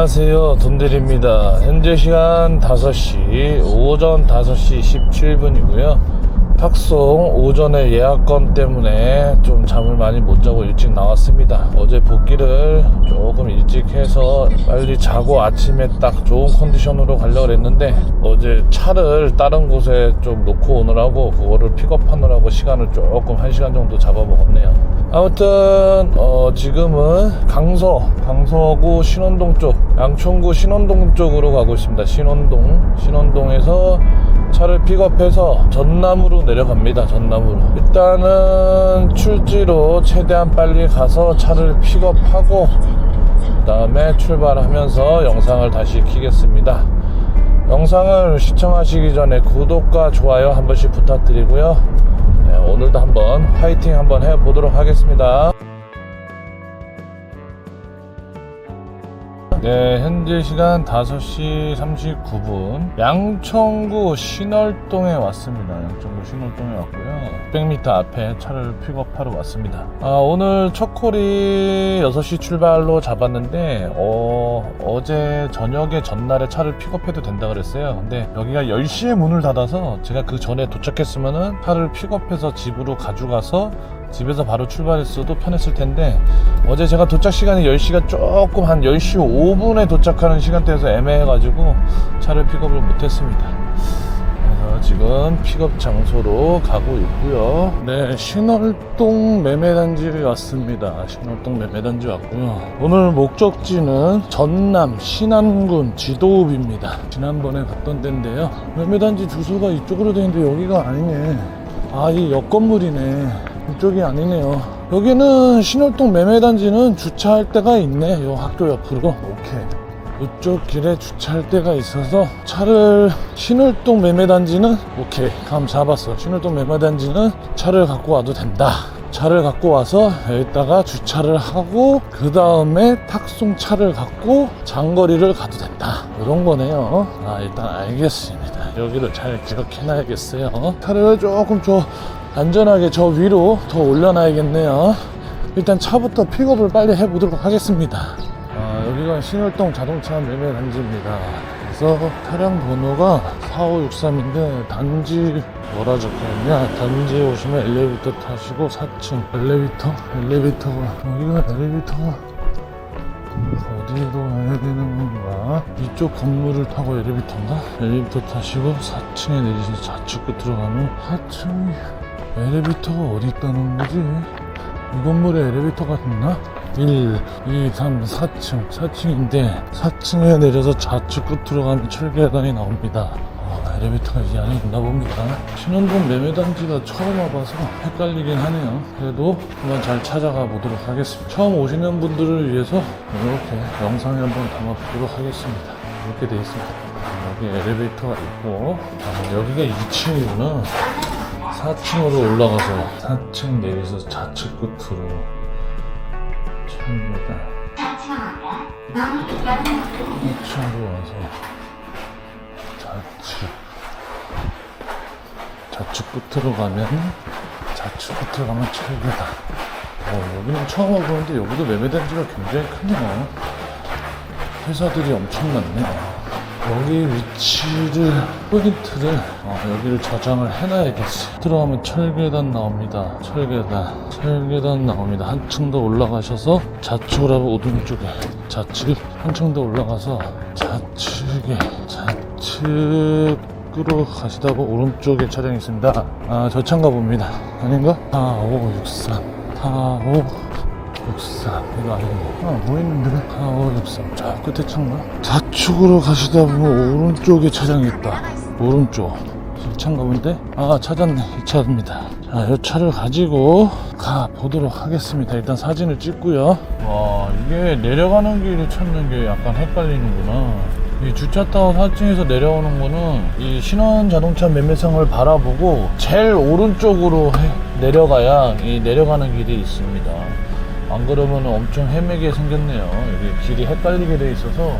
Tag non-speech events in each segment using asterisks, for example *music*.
안녕하세요. 돈들입니다. 현재 시간 5시 오전 5시 17분이고요 탁송 오전에 예약건 때문에 좀 잠을 많이 못 자고 일찍 나왔습니다. 어제 복귀를 조금 일찍 해서 빨리 자고 아침에 딱 좋은 컨디션으로 가려고 했는데 어제 차를 다른 곳에 좀 놓고 오느라고 그거를 픽업하느라고 시간을 조금 1시간 정도 잡아먹었네요. 아무튼 어, 지금은 강서 강서구 신원동 쪽 양천구 신원동 쪽으로 가고 있습니다. 신원동 신원동에서 차를 픽업해서 전남으로 내려갑니다 전남으로. 일단은 출지로 최대한 빨리 가서 차를 픽업하고 그 다음에 출발하면서 영상을 다시 키겠습니다. 영상을 시청하시기 전에 구독과 좋아요 한 번씩 부탁드리고요. 네, 오늘도 한번 화이팅 한번 해보도록 하겠습니다. 네, 현재 시간 5시 39분. 양천구 신월동에 왔습니다. 양천구 신월동에 왔고요. 600m 앞에 차를 픽업하러 왔습니다. 아, 오늘 첫 콜이 6시 출발로 잡았는데, 어, 어제 저녁에 전날에 차를 픽업해도 된다 그랬어요. 근데 여기가 10시에 문을 닫아서 제가 그 전에 도착했으면은 차를 픽업해서 집으로 가져가서 집에서 바로 출발했어도 편했을 텐데 어제 제가 도착 시간이 10시가 조금 한 10시 5분에 도착하는 시간대에서 애매해가지고 차를 픽업을 못했습니다. 그래서 지금 픽업 장소로 가고 있고요. 네, 신월동 매매단지를 왔습니다. 신월동 매매단지 왔고요. 오늘 목적지는 전남 신안군 지도읍입니다. 지난번에 갔던 데인데요. 매매단지 주소가 이쪽으로 되어 있는데 여기가 아니네. 아, 이 옆 건물이네. 이쪽이 아니네요. 여기는 신월동 매매단지는 주차할 데가 있네. 요 학교 옆으로. 오케이. 이쪽 길에 주차할 데가 있어서 차를 신월동 매매단지는 오케이 감 잡았어 신월동 매매단지는 차를 갖고 와도 된다 차를 갖고 와서 여기다가 주차를 하고 그 다음에 탁송 차를 갖고 장거리를 가도 된다 이런 거네요 아 일단 알겠습니다 여기를 잘 기억해 놔야겠어요 차를 조금 저 안전하게 저 위로 더 올려놔야겠네요. 일단 차부터 픽업을 빨리 해보도록 하겠습니다. 아, 여기가 신월동 자동차 매매 단지입니다. 그래서 차량 번호가 4563인데 단지 뭐라 적혀있냐? 단지에 오시면 엘리베이터 타시고 4층 엘리베이터? 엘리베이터가 여기가 엘리베이터가 어디로 가야 되는 건가? 이쪽 건물을 타고 엘리베이터인가? 엘리베이터 타시고 4층에 내리셔서 좌측 끝으로 가면 4층이 엘리베이터가 어디 있다는 거지 이 건물에 엘리베이터가 있나? 1, 2, 3, 4층. 4층인데, 4층에 내려서 좌측 끝으로 가면 철계단이 나옵니다. 아, 엘리베이터가 이 안에 있나 봅니다. 신원동 매매단지가 처음 와봐서 헷갈리긴 하네요. 그래도 한번 잘 찾아가 보도록 하겠습니다. 처음 오시는 분들을 위해서 이렇게 영상에 한번 담아보도록 하겠습니다. 이렇게 돼 있습니다. 여기 엘리베이터가 있고, 아, 여기가 2층이구나. 4층으로 올라가서 4층 내려서 좌측 끝으로 철로다 2층으로 와서 좌측 좌측 끝으로 가면 좌측 끝으로 가면 철로다. 어, 여기는 처음 와보는데 여기도 매매단지가 굉장히 크네요. 회사들이 엄청 많네 여기 위치를 포인트를 어, 여기를 저장을 해놔야겠어요 들어가면 철계단 나옵니다. 철계단. 철계단 나옵니다. 한층 더 올라가셔서 좌측으로 하고 오른쪽에. 좌측 한층 더 올라가서 좌측에 좌측으로 가시다가 오른쪽에 차량이 있습니다. 아 저 차인가 봅니다. 아닌가? 4563 45 63 이거 아니고. 아, 뭐 있는데? 4563저 끝에 차인가? 좌측으로 가시다 보면 오른쪽에 차량이 있다. 오른쪽. 이 차인가 본데? 아 찾았네. 이 차입니다. 자이 차를 가지고 가 보도록 하겠습니다. 일단 사진을 찍고요. 와 이게 내려가는 길을 찾는 게 약간 헷갈리는구나. 이 주차타워 4층에서 내려오는 거는 이 신원 자동차 매매상을 바라보고 제일 오른쪽으로 해- 내려가야 이 내려가는 길이 있습니다. 안 그러면 엄청 헤매게 생겼네요. 여기 길이 헷갈리게 돼 있어서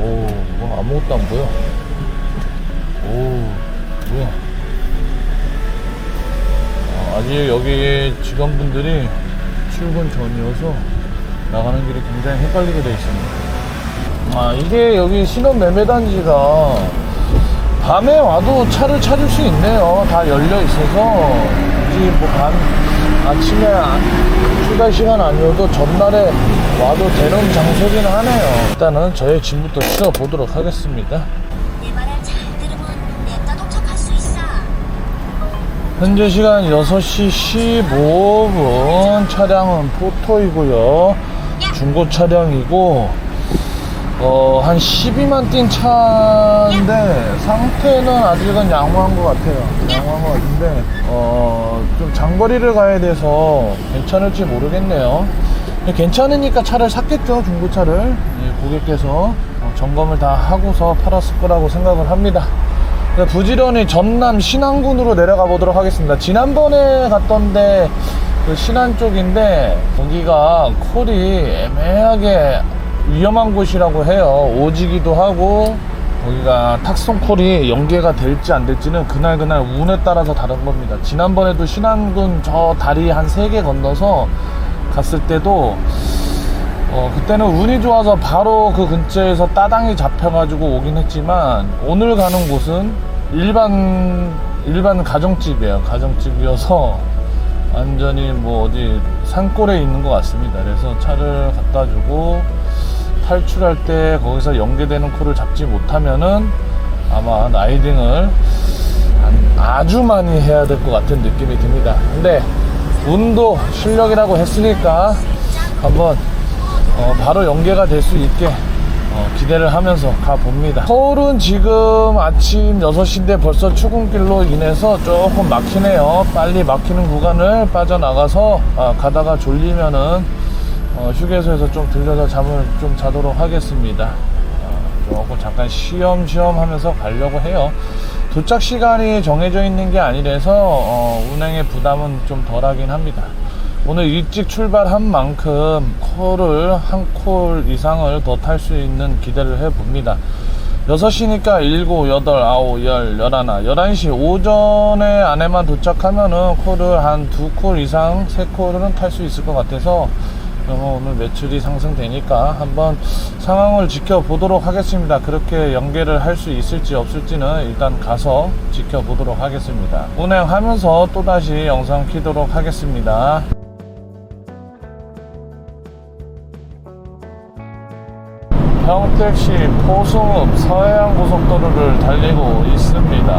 오, 뭐 아무것도 안 보여. 오, 뭐야? 아, 아직 여기 직원분들이 출근 전이어서 나가는 길이 굉장히 헷갈리게 돼 있습니다. 아 이게 여기 신혼 매매단지가 밤에 와도 차를 찾을 수 있네요. 다 열려 있어서 굳이 뭐밤 아침에 안- 출발 시간 아니어도 전날에 와도 되는 장소긴 하네요. 일단은 저의 짐부터 씌워 보도록 하겠습니다. 현재 시간 6시 15분 차량은 포토이고요 중고 차량이고 어, 한 12만 뛴 차인데 상태는 아직은 양호한 것 같아요. 양호한 것 같은데 어, 좀 장거리를 가야 돼서 괜찮을지 모르겠네요. 괜찮으니까 차를 샀겠죠 중고차를. 예, 고객께서. 어, 점검을 다 하고서 팔았을 거라고 생각을 합니다. 네, 부지런히 전남 신안군으로 내려가 보도록 하겠습니다. 지난번에 갔던데 그 신안 쪽인데 거기가 콜이 애매하게 위험한 곳이라고 해요. 오지기도 하고 거기가 탁송 콜이 연계가 될지 안 될지는 그날 그날 운에 따라서 다른 겁니다. 지난번에도 신안군 저 다리 한 세 개 건너서 갔을 때도 어, 그때는 운이 좋아서 바로 그 근처에서 따당이 잡혀가지고 오긴 했지만 오늘 가는 곳은 일반 일반 가정집이에요. 가정집이어서 완전히 뭐 어디 산골에 있는 것 같습니다. 그래서 차를 갖다 주고 탈출할 때 거기서 연계되는 콜을 잡지 못하면은 아마 라이딩을 안- 아주 많이 해야 될 것 같은 느낌이 듭니다. 근데 운도 실력이라고 했으니까 한번 어, 바로 연계가 될 수 있게 어, 기대를 하면서 가봅니다. 서울은 지금 아침 6시인데 벌써 출근길로 인해서 조금 막히네요. 빨리 막히는 구간을 빠져나가서 아, 가다가 졸리면은 어, 휴게소에서 좀 들려서 잠을 좀 자도록 하겠습니다. 어, 조금 잠깐 쉬엄쉬엄 하면서 가려고 해요. 도착 시간이 정해져 있는 게 아니라서 어, 운행의 부담은 좀 덜하긴 합니다. 오늘 일찍 출발한 만큼 콜을 한 콜 이상을 더 탈 수 있는 기대를 해봅니다. 6시니까 7, 8, 9, 10, 11, 11시 오전에 안에만 도착하면은 콜을 한 두 콜 이상, 세 콜은 탈 수 있을 것 같아서 그러면 오늘 매출이 상승되니까 한번 상황을 지켜보도록 하겠습니다. 그렇게 연계를 할 수 있을지 없을지는 일단 가서 지켜보도록 하겠습니다. 운행하면서 또다시 영상 키도록 하겠습니다. 평택시 포송읍 서해안고속도로를 달리고 있습니다.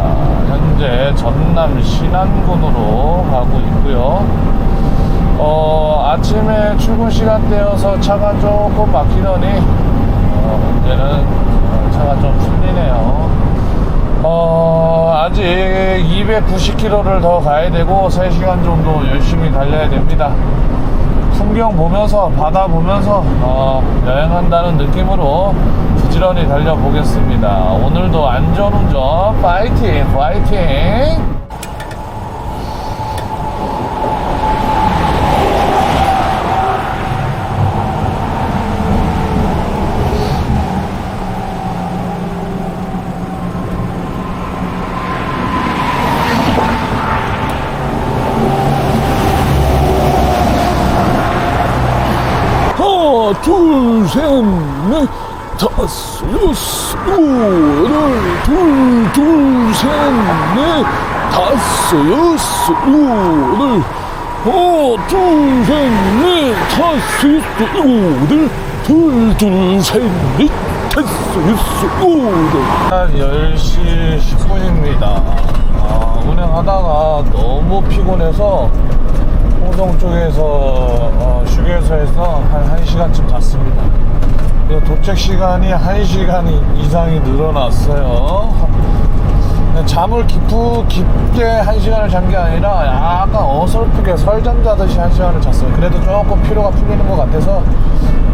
현재 전남 신안군으로 가고 있고요. 어, 아침에 출근 시간대여서 차가 조금 막히더니 어, 이제는 어, 차가 좀 풀리네요. 어, 아직 290km를 더 가야 되고 3시간 정도 열심히 달려야 됩니다. 풍경 보면서 바다 보면서 어, 여행한다는 느낌으로 부지런히 달려보겠습니다. 오늘도 안전운전 파이팅 파이팅 하나, 둘, 셋, 넷, 다섯, 여섯, 여덟, 둘, 둘, 셋, 넷, 다섯, 여섯, 여덟, 하나, 둘, 셋, 넷, 다섯, 여섯, 여덟, 둘, 둘, 셋, 넷, 다섯, 여섯, 여덟. 한 10시 10분입니다. 아, 운행하다가 너무 피곤해서 호동 쪽에서 어, 휴게소에서 한 1시간쯤 잤습니다. 그리고 도착 시간이 1시간 이상이 늘어났어요. 잠을 깊고 깊게 1시간을 잔 게 아니라 약간 어설프게 설잠 자듯이 1시간을 잤어요. 그래도 조금 피로가 풀리는 것 같아서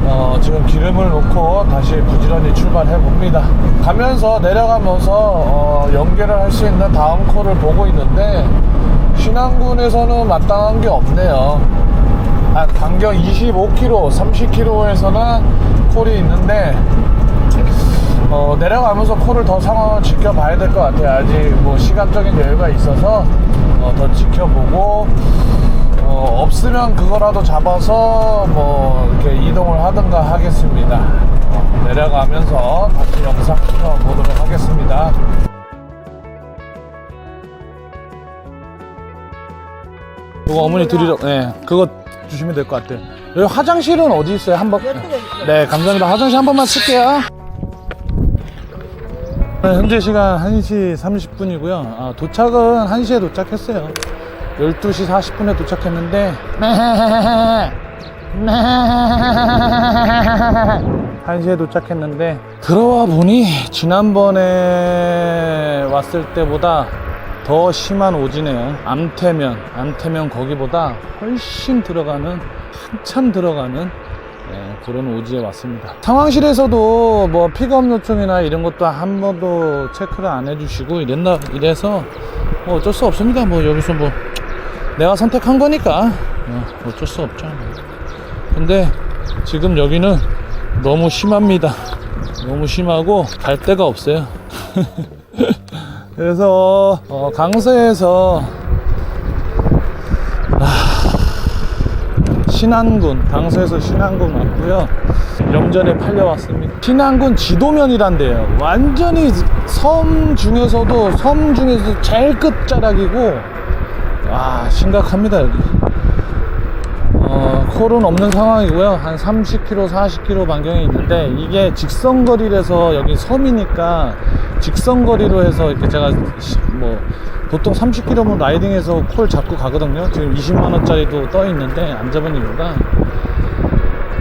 어, 지금 기름을 놓고 다시 부지런히 출발해 봅니다. 가면서 내려가면서 어, 연계를 할수 있는 다음 콜을 보고 있는데 신안군에서는 마땅한 게 없네요. 아, 간격 25km, 30km에서는 콜이 있는데 어, 내려가면서 콜을 더 상황을 지켜봐야 될 것 같아요. 아직 뭐 시간적인 여유가 있어서 어, 더 지켜보고 뭐 없으면 그거라도 잡아서 뭐 이렇게 이동을 하든가 하겠습니다. 어, 내려가면서 다시 영상 찍어 보도록 하겠습니다. 그거 어머니 드리러, 네, 그거 주시면 될 것 같아요. 여기 화장실은 어디 있어요? 한 번. 네, 감사합니다. 화장실 한 번만 쓸게요. 네, 현재 시간 1시 30분이고요. 아, 도착은 1시에 도착했어요. 12시 40분에 도착했는데, *laughs* 1시에 도착했는데, 들어와 보니 지난번에 왔을 때보다 더 심한 오지네요. 암태면, 암태면 거기보다 훨씬 들어가는, 한참 들어가는 네, 그런 오지에 왔습니다. 상황실에서도 뭐 픽업 요청이나 이런 것도 한 번도 체크를 안 해주시고 이랬나 이래서 뭐 어쩔 수 없습니다. 뭐 여기서 뭐 내가 선택한 거니까 어, 어쩔 수 없죠. 근데 지금 여기는 너무 심합니다. 너무 심하고 갈 데가 없어요. *laughs* 그래서 어, 강서에서 신안군, 강서에서 신안군 왔고요. 영전에 팔려왔습니다. 신안군 지도면이란데요. 완전히 섬 중에서도 섬 중에서 제일 끝자락이고 와 심각합니다 여기. 어, 콜은 없는 상황이고요. 한 30km, 40km 반경에 있는데 이게 직선거리라서 여기 섬이니까 직선거리로 해서 이렇게 제가 시- 뭐 보통 30km면 라이딩해서 콜 잡고 가거든요. 지금 20만 원짜리도 떠 있는데 안 잡은 이유가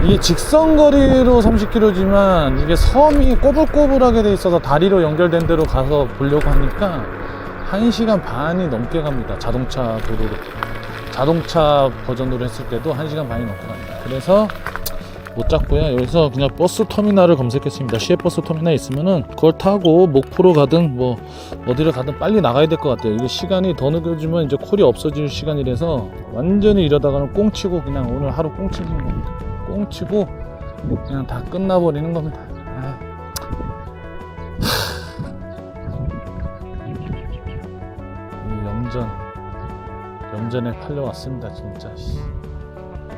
이게 직선거리로 30km지만 이게 섬이 꼬불꼬불하게 돼 있어서 다리로 연결된 데로 가서 보려고 하니까 1시간 반이 넘게 갑니다. 자동차 도로로. 자동차 버전으로 했을 때도 1시간 반이 넘게 갑니다. 그래서 못 잡고요. 여기서 그냥 버스 터미널을 검색했습니다. 시외 버스 터미널 있으면은 그걸 타고 목포로 가든 뭐 어디를 가든 빨리 나가야 될 것 같아요. 이게 시간이 더 늦어지면 이제 콜이 없어질 시간이라서 완전히 이러다가는 꽁치고 그냥 오늘 하루 꽁치는 겁니다. 꽁치고 그냥 다 끝나버리는 겁니다. 아. 이 염전 염전에 팔려왔습니다 진짜 씨.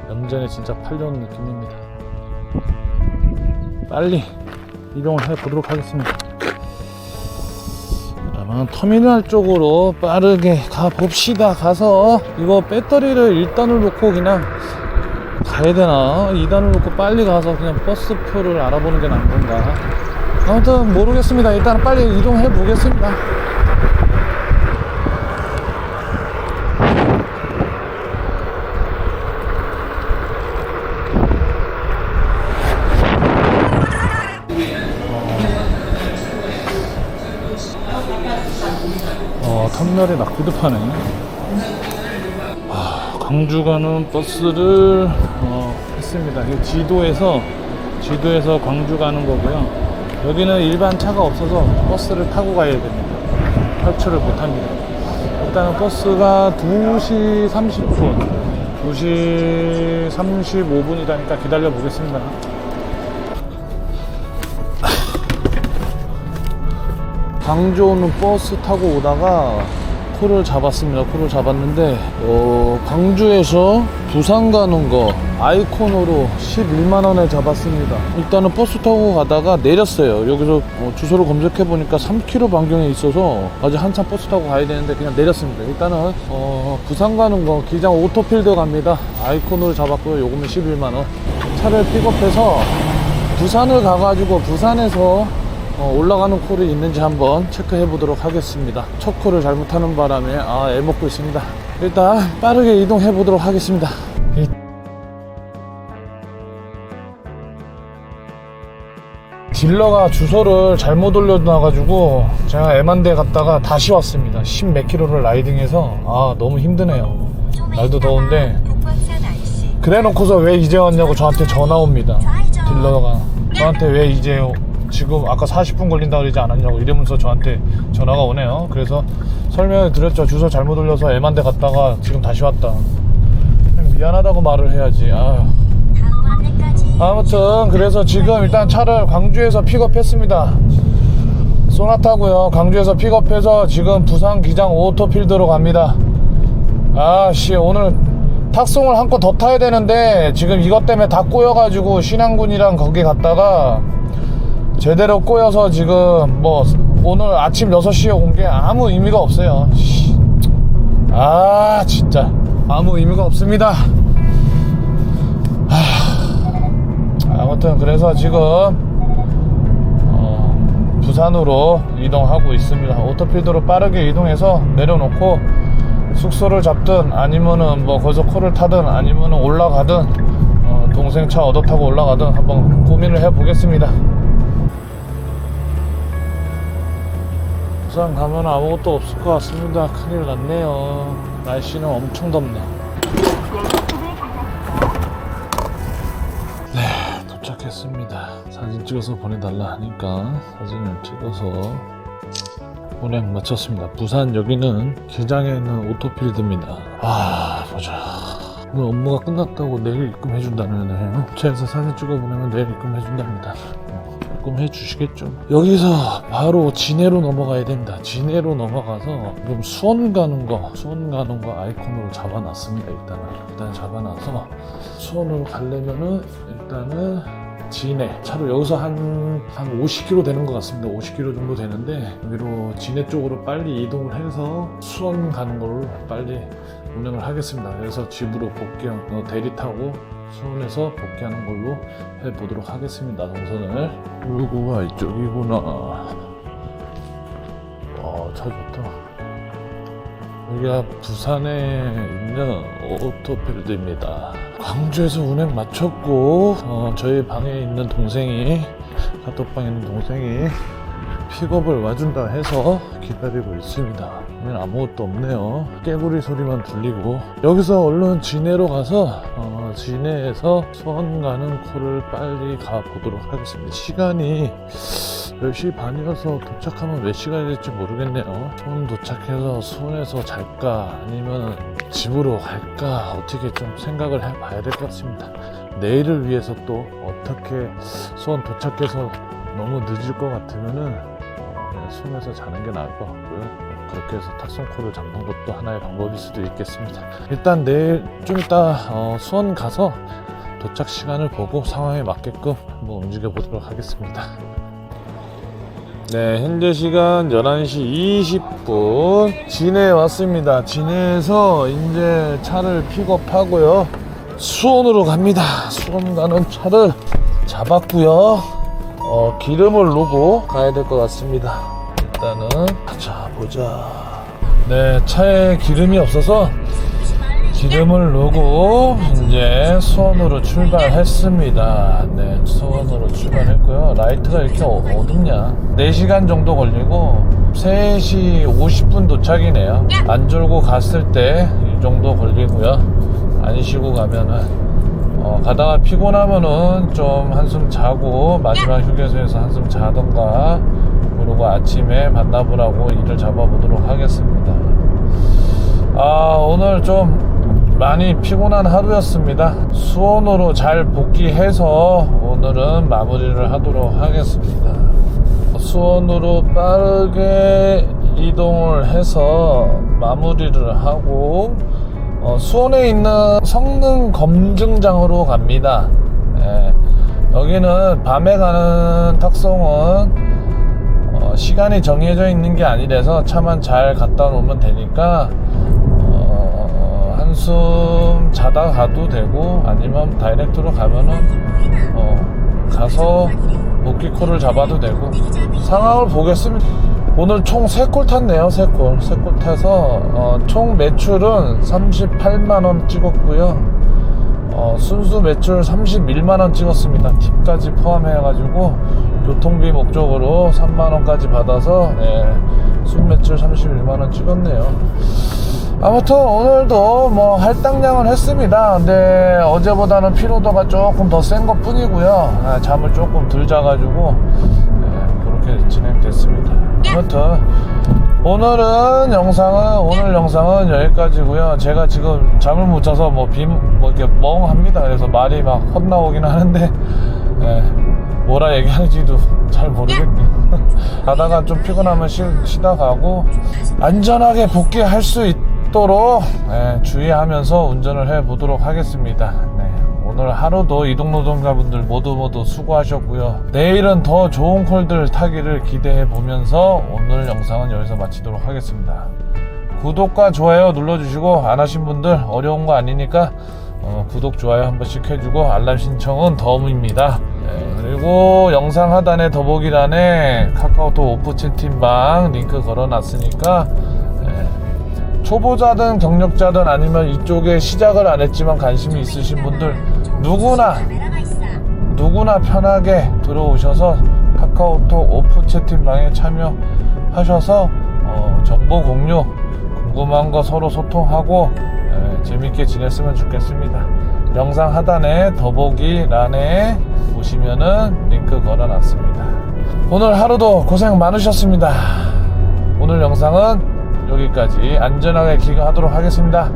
염전에 진짜 팔려온 느낌입니다 빨리 이동을 해 보도록 하겠습니다. 그러면 터미널 쪽으로 빠르게 가 봅시다. 가서 이거 배터리를 1단을 놓고 그냥 가야 되나? 2단을 놓고 빨리 가서 그냥 버스표를 알아보는 게 나은 건가? 아무튼 모르겠습니다. 일단 빨리 이동해 보겠습니다 어, 터미널에 낙지도 파네. 아, 광주 가는 버스를 어, 했습니다. 이 지도에서 지도에서 광주 가는 거고요. 여기는 일반 차가 없어서 버스를 타고 가야 됩니다. 탈출을 못 합니다. 일단은 버스가 2시 30분, 2시 35분이라니까 기다려 보겠습니다. 광주 오는 버스 타고 오다가 콜을 잡았습니다. 콜을 잡았는데 어, 광주에서 부산 가는 거 아이콘으로 11만 원에 잡았습니다. 일단은 버스 타고 가다가 내렸어요. 여기서 어, 주소를 검색해 보니까 3km 반경에 있어서 아직 한참 버스 타고 가야 되는데 그냥 내렸습니다. 일단은 어, 부산 가는 거 기장 오토필드 갑니다. 아이콘으로 잡았고요. 요금은 11만 원. 차를 픽업해서 부산을 가가지고 부산에서 어, 올라가는 콜이 있는지 한번 체크해 보도록 하겠습니다. 첫 콜을 잘못하는 바람에 아, 애먹고 있습니다. 일단 빠르게 이동해 보도록 하겠습니다. 일- 딜러가 주소를 잘못 올려놔가지고 제가 애만대 갔다가 다시 왔습니다. 10몇 킬로를 라이딩해서 아 너무 힘드네요. 좀 날도 더운데 북방산 날씨. 그래 놓고서 왜 이제 왔냐고 저한테 전화 옵니다. 딜러가 저한테 왜 이제 지금 아까 40분 걸린다 그러지 않았냐고 이러면서 저한테 전화가 오네요. 그래서 설명을 드렸죠. 주소 잘못 올려서 애만대 갔다가 지금 다시 왔다. 미안하다고 말을 해야지. 안내까지. 아무튼 그래서 지금 일단 차를 광주에서 픽업했습니다. 소나타고요. 광주에서 픽업해서 지금 부산 기장 오토필드로 갑니다. 아씨 오늘 탁송을 한 건 더 타야 되는데 지금 이것 때문에 다 꼬여가지고 신안군이랑 거기 갔다가 제대로 꼬여서 지금 뭐 오늘 아침 6시에 온 게 아무 의미가 없어요. 씨. 아 진짜 아무 의미가 없습니다. 하, 아무튼 그래서 지금 어, 부산으로 이동하고 있습니다. 오토필드로 빠르게 이동해서 내려놓고 숙소를 잡든 아니면은 뭐 거기서 코를 타든 아니면은 올라가든 어, 동생 차 얻어 타고 올라가든 한번 고민을 해보겠습니다. 부산 가면 아무것도 없을 것 같습니다. 큰일 났네요. 날씨는 엄청 덥네. 네, 도착했습니다. 사진 찍어서 보내달라 하니까 사진을 찍어서 운행 마쳤습니다. 부산 여기는 기장에 있는 오토필드입니다. 아, 보자. 오늘 업무가 끝났다고 내일 입금해준다네요. 업체에서 사진 찍어 보내면 내일 입금해준답니다. 어, 입금해 주시겠죠. 여기서 바로 진해로 넘어가야 된다. 진해로 넘어가서 좀 수원 가는 거, 수원 가는 거 아이콘으로 잡아놨습니다. 일단은 일단 잡아놔서 수원으로 가려면은 일단은 진해 차로 여기서 한, 한 50km 되는 것 같습니다. 50km 정도 되는데 여기로 진해 쪽으로 빨리 이동을 해서 수원 가는 걸로 빨리 운행을 하겠습니다. 그래서 집으로 복귀, 어, 대리 타고 수원에서 복귀하는 걸로 해보도록 하겠습니다. 동선을. 여기가 이쪽이구나. 와, 차 좋다. 여기가 부산에 있는 오토필드입니다. 광주에서 운행 마쳤고 어, 저희 방에 있는 동생이 카톡방에 있는 동생이 픽업을 와준다 해서 기다리고 있습니다. 오늘 아무것도 없네요. 깨구리 소리만 들리고 여기서 얼른 진해로 가서 어, 진해에서 수원 가는 코를 빨리 가보도록 하겠습니다. 시간이 10시 반이라서 도착하면 몇 시간이 될지 모르겠네요. 수원 도착해서 수원에서 잘까 아니면 집으로 갈까 어떻게 좀 생각을 해봐야 될 것 같습니다. 내일을 위해서 또 어떻게 수원 도착해서 너무 늦을 것 같으면은 어, 그냥 수원에서 자는 게 나을 것 같고요. 그렇게 해서 탁송코를 잡는 것도 하나의 방법일 수도 있겠습니다. 일단 내일 좀 이따 어, 수원 가서 도착 시간을 보고 상황에 맞게끔 한번 움직여 보도록 하겠습니다. 네, 현재 시간 11시 20분. 진해에 왔습니다. 진해에서 이제 차를 픽업하고요. 수원으로 갑니다. 수원 가는 차를 잡았고요. 어, 기름을 넣고 가야 될 것 같습니다. 일단은 자 보자. 네, 차에 기름이 없어서 기름을 넣고 이제 수원으로 출발했습니다. 네, 수원으로 출발했고요. 라이트가 이렇게 어- 어둡냐? 4시간 정도 걸리고 3시 50분 도착이네요. 안 졸고 갔을 때 이 정도 걸리고요. 안 쉬고 가면은 어, 가다가 피곤하면은 좀 한숨 자고 마지막 휴게소에서 한숨 자던가 그러고 아침에 만나보라고 일을 잡아보도록 하겠습니다. 아 오늘 좀 많이 피곤한 하루였습니다. 수원으로 잘 복귀해서 오늘은 마무리를 하도록 하겠습니다. 수원으로 빠르게 이동을 해서 마무리를 하고 어, 수원에 있는 성능 검증장으로 갑니다. 예, 여기는 밤에 가는 탁송은 어, 시간이 정해져 있는 게 아니라서 차만 잘 갖다 놓으면 되니까 어, 한숨 자다 가도 되고 아니면 다이렉트로 가면은 어, 가서 목기콜을 잡아도 되고 상황을 보겠습니다. 오늘 총 3콜 탔네요. 3콜. 3콜 타서 어, 총 매출은 38만원 찍었고요. 어, 순수 매출 31만원 찍었습니다. 팁까지 포함해가지고 교통비 목적으로 3만원까지 받아서 네, 순매출 31만원 찍었네요. 아무튼 오늘도 뭐 할당량은 했습니다. 근데 어제보다는 피로도가 조금 더 센 것 뿐이고요. 아, 잠을 조금 덜 자가지고 네, 그렇게 진행됐습니다. 아무튼 오늘은 영상은 오늘 영상은 여기까지고요. 제가 지금 잠을 못 자서 뭐 비, 뭐 이렇게 멍합니다. 그래서 말이 막 헛나오긴 하는데 예, 뭐라 얘기하는지도 잘 모르겠네요. *laughs* 가다가 좀 피곤하면 쉬, 쉬다 가고 안전하게 복귀할 수 있, 속도로 예, 주의하면서 운전을 해 보도록 하겠습니다. 네, 오늘 하루도 이동노동자분들 모두 모두 수고하셨고요. 내일은 더 좋은 콜들 타기를 기대해 보면서 오늘 영상은 여기서 마치도록 하겠습니다. 구독과 좋아요 눌러주시고 안 하신 분들 어려운 거 아니니까 어, 구독 좋아요 한 번씩 해주고 알람 신청은 덤입니다. 네, 그리고 영상 하단에 더보기란에 카카오톡 오프 채팅방 링크 걸어놨으니까 네, 초보자든 경력자든 아니면 이쪽에 시작을 안 했지만 관심이 있으신 분들 누구나. 누구나 편하게 들어오셔서 카카오톡 오프 채팅방에 참여하셔서 어, 정보 공유 궁금한 거 서로 소통하고 에, 재밌게 지냈으면 좋겠습니다. 영상 하단에 더보기 란에 보시면은 링크 걸어놨습니다. 오늘 하루도 고생 많으셨습니다. 오늘 영상은 여기까지 안전하게 귀가하도록 하겠습니다.